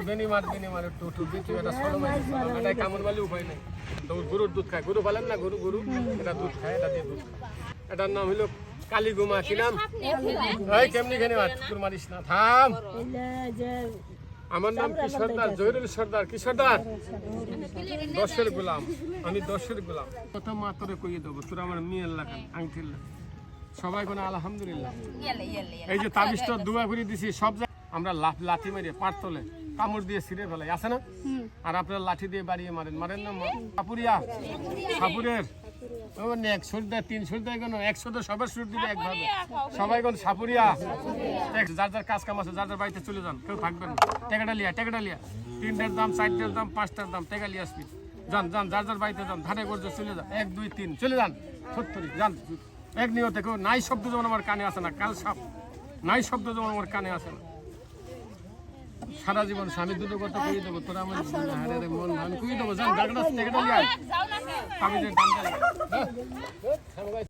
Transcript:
একটু বেনি মার বেনি মার একটু একটু দিচ্ছি এটা ষোলো মাইল এটা কামড় মারলে উপায় নেই। তো গরুর দুধ খায়। গরু পালেন না? গরু গরু এটা দুধ খায় এটা দিয়ে দুধ এটার নাম হলো কালীগুমা কি নাম? এই কেমনি খেনে মার মারিস না থাম। আমার নাম কি সর্দার? জহিরুল সর্দার। কি সর্দার? দশের গোলাম। আমি দশের গোলাম। প্রথম মা তোরে কইয়ে দেবো তোর আমার মেয়ের লাগান আংটির সবাই কোনো আলহামদুলিল্লাহ। এই যে তাবিজটা দুয়া করে দিছি সব আমরা লাফ লাঠি মেরে পাট তোলে কামড় দিয়ে ছিঁড়ে ফেলাই আছে না? আর আপনারা লাঠি দিয়ে বাড়িয়ে মারেন মারেন না সাপুরিয়া সাপুরের। ও না এক সুর তিন সুর দেয় কেন একশো তো সবার সুর দিবে একভাবে। সবাই কোন সাপুরিয়া। যার যার কাজ কাম আছে যার যার বাড়িতে চলে যান কেউ থাকবেন টেকাটা লিয়া টেকাটা লিয়া। তিনটার দাম চারটার দাম পাঁচটার দাম টেকা লিয়ে আসবি। যান যান যার যার বাড়িতে যান ধানে গর্জে চলে যান। এক দুই তিন চলে যান। সত্তরি যান। এক নিয়তে কেউ নাই শব্দ যেমন আমার কানে আসে না কাল সাপ। নাই শব্দ যেমন আমার কানে আসে না। সারা জীবন স্বামী দুটো কথা কই দেবো তোরা আমার হারে রে মন ধান কই দেবো জান টেকাটা লিয়া। আমি যে